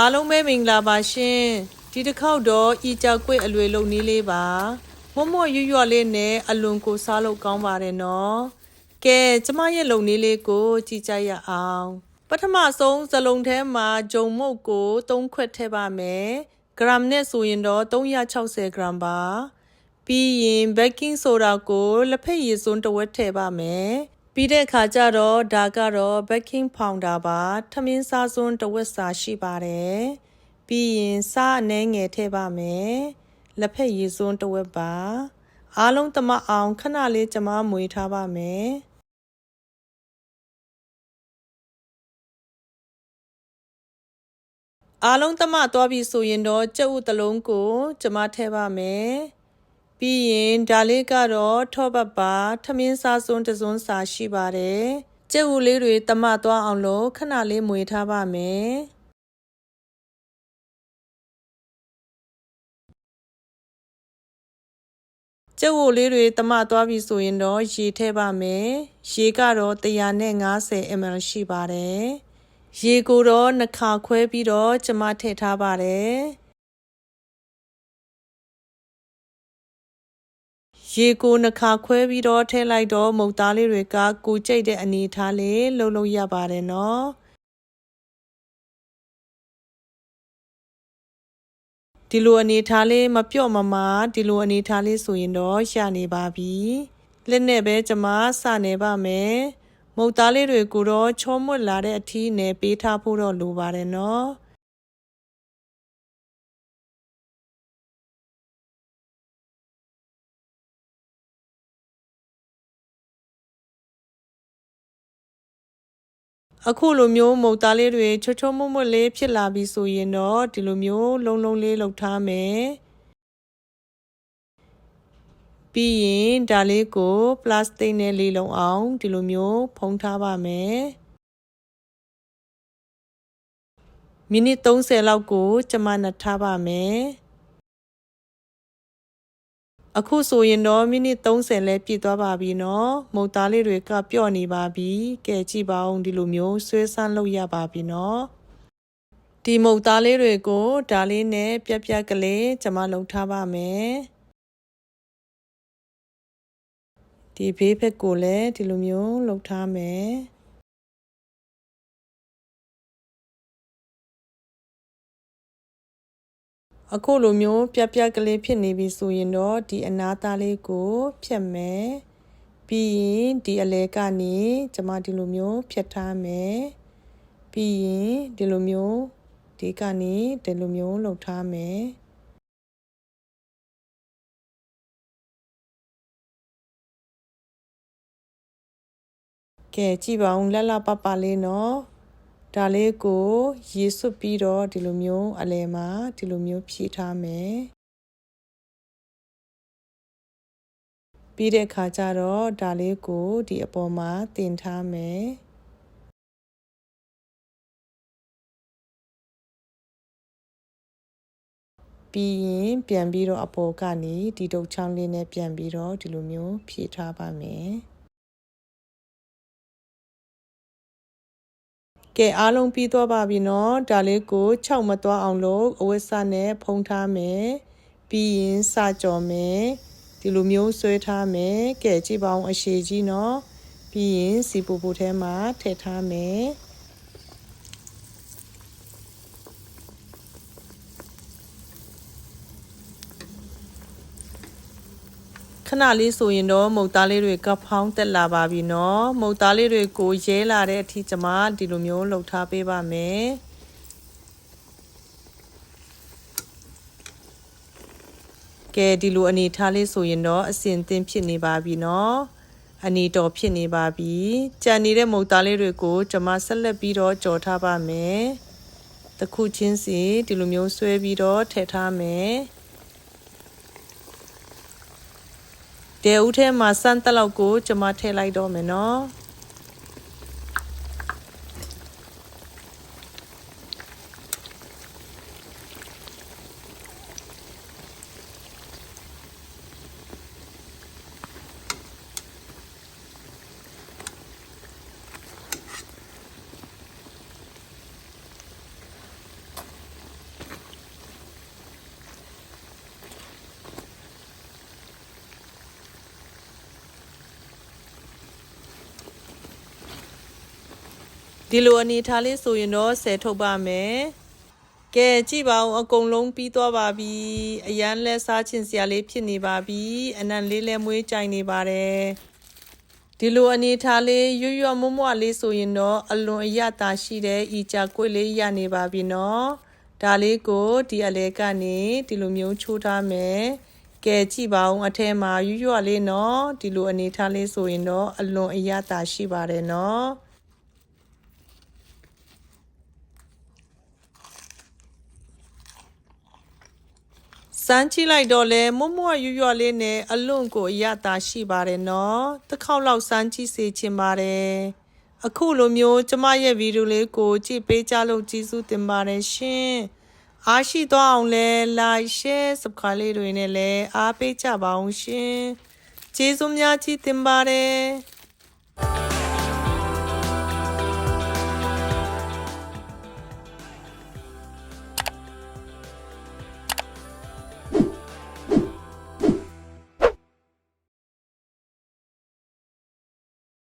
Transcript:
အားလုံးပဲမင်္ဂလာပါရှင်ဒီတစ်ခေါက်တော့ဤကြောက်ကွေ့အလွေလုံနီးလေးပါမွတ်မွတ်ရွရွလေးနဲ့အလွန်ကိုစားလို့ကောင်းပါတယ်နော်ကဲကျမရဲ့လုံနီးလေးကို ကြည့်ကြရအောင်ပထမဆုံးစလုံးထဲမှာဂျုံမုတ်ကို3ခွက်ထည့်ပါမယ်ဂရမ်နဲ့ဆိုရင်တော့360ဂရမ်ပါပြီးရင် baking soda ကိုလက်ဖက်ရည်စွန်းတစ်ဝက်ထည့်ပါမယ် ပြီးတဲ့အခါကျတော့ဒါကတော့ baking powder ပါထမင်းစားစွန်းတစ်ဝက်စာရှိပါတယ်ပြီးရင်စားအနှဲငယ်ထည့်ပါမယ်လက်ဖက်ရည်စွန်းတစ်ဝက်ပါအားလုံးတမအောင်ခဏလေးကျမမွေထားပါမယ်အားလုံးတမသွားပြီဆိုရင်တော့ကြက်ဥတစ်လုံးကို ကျမထည့်ပါမယ် ပြီးရင်ဒါလေးကတော့ထောပတ်ပါထမင်းစားစွန်းတစ်စွန်းစာရှိပါတယ်ကြက်ဥလေးတွေတမသွားအောင်လို့ခဏလေးမွေထားပါမယ်ကျုပ်ဝလေးတွေတမသွားပြီဆိုရင်တော့ရေထည့်ပါမယ်ရေကတော့150 ml ရှိပါတယ်ရေကိုတော့နှစ်ခါခွဲပြီးတော့ကျမထည့်ထားပါတယ် ရေကိုနှခါခွဲပြီးတော့ထည့်လိုက်တော့မုတ်သားလေးတွေကကိုကြိတ်တဲ့အနေထားလေးလှုပ်လှုပ်ရပါတယ်နော်ဒီလိုအနေထားလေးမပြော့မမဒီလိုအနေထားလေးဆိုရင်တော့ရနေပါပြီလက်နဲ့ပဲကျမစနေပါမယ်မုတ်သားလေးတွေကိုတော့ချောမွတ်လာတဲ့အထီးနဲ့ပေးထားဖို့တော့လိုပါတယ်နော် အခုလိုမျိုးမုတ်သားလေးတွေချွတ်ချွတ်မွတ်မွတ်လေးဖြစ်လာပြီဆိုရင်တော့ဒီလိုမျိုးလုံးလုံးလေးလှုပ်ထားမယ်ပြီးရင်ဒါလေးကို ပလတ်စတစ်နဲ့လေးလုံးအောင်ဒီလိုမျိုးဖုံးထားပါမယ်မိနစ်30လောက်ကိုကျမနှထားပါမယ် အခုဆိုရင်တော့မိနစ်30လဲပြည့်သွားပါပြီနော်မုတ်သားလေးတွေကပျော့နေပါပြီကဲကြည့်ပါဦးဒီလိုမျိုးဆွဲဆန်းလုပ်ရပါပြီနော်ဒီမုတ်သားလေးတွေကိုဒါလေးနဲ့ပြက်ပြက်ကလေးကျမလုံထားပါမယ်ဒီဘေးဘက်ကိုလည်းဒီလိုမျိုးလှုပ်ထားမယ် အခုလိုမျိုးပြက်ပြက်ကလေးဖြစ်နေပြီဆိုရင်တော့ဒီအနာသားလေးကိုဖြတ်မယ်ပြီးရင်ဒီအလဲကနေကျမဒီလိုမျိုးဖြတ်ထားမယ်ပြီးရင်ဒီလိုမျိုးဒီကနေဒီလိုမျိုးလှုပ်ထားမယ်ကဲကြည့်ပါဦးလက်လပပလေးနော် ဒါလေးကိုရေစွတ်ပြီးတော့ဒီလိုမျိုးအလဲမှာဒီလိုမျိုးဖြည့်ထားမယ်ပြီးတဲ့အခါကျတော့ဒါလေးကိုဒီအပေါ်မှာတင်ထားမယ်ပြီးရင်ပြန်ပြီးတော့အပေါ်ကနေဒီတုတ်ချောင်းလေးနဲ့ပြန်ပြီးတော့ဒီလိုမျိုးဖြည့်ထားပါမယ် ကဲအားလုံးပြီးသွားပါပြီနော်ဒါလေးကို6မသွားအောင်လို့အဝတ်စနဲ့ဖုံးထားမယ်ပြီးရင်စကြော်မယ်ဒီလိုမျိုးဆွဲထားမယ်ကဲကြည့်ပါအောင်အရှိကြီးနော်ပြီးရင်စီပူပူထဲမှာထည့်ထားမယ် ခဏလေးဆိုရင်တော့မုတ်သားလေးတွေကဖောင်းတက်လာပါပြီနော်မုတ်သားလေးတွေကိုရဲလာတဲ့အထိကျွန်မဒီလိုမျိုးလှုပ်ထားပေးပါမယ်ကဲဒီလိုအနေထားလေးဆိုရင်တော့အစင်သင်ဖြစ်နေပါပြီနော်အနေတော်ဖြစ်နေပါပြီကြံနေတဲ့မုတ်သားလေးတွေကိုကျွန်မဆက်လက်ပြီးတော့ကြော်ထားပါမယ်တစ်ခုချင်းစီဒီလိုမျိုးဆွဲပြီးတော့ထည့်ထားမယ် တဲဦးထဲမှာစမ်းတက်လောက်ကိုကျွန်မထည့်လိုက်တော့မယ်နော် ဒီလိုအနေထားလေးဆိုရင်တော့ဆယ်ထုတ်ပါမယ်ကဲကြည့်ပါဦးအကုန်လုံးပြီးသွားပါပြီအရန်လဲစားချင်စရာလေးဖြစ်နေပါပြီအနံလေးလဲမွေးကြိုင်နေပါတယ်ဒီလိုအနေထားလေးရွရွမွမွလေးဆိုရင်တော့အလွန်အရသာရှိတဲ့ဤကြကွေးလေးရနေပါပြီနော်ဒါလေးကိုဒီအလဲကနေဒီလိုမျိုးချိုးထားမယ်ကဲကြည့်ပါဦးအထဲမှာရွရွလေးနော်ဒီလိုအနေထားလေးဆိုရင်တော့အလွန်အရသာရှိပါတယ်နော် စမ်းကြည့်လိုက်တော့လဲမွတ်မွတ်ရွရွလေးနဲ့အလွန်ကိုအရသာရှိပါတယ်နော်တစ်ခေါက်လောက်စမ်းကြည့်စေချင်ပါတယ်အခုလိုမျိုးကျမရဲ့ဗီဒီယိုလေးကိုကြည့်ပေးကြလို့ကျေးဇူးတင်ပါတယ်ရှင်အားရှိသွားအောင်လဲ like share subscribe လေးတွေနဲ့လည်းအားပေးကြပါအောင်ရှင်ကျေးဇူးများကြီးတင်ပါတယ်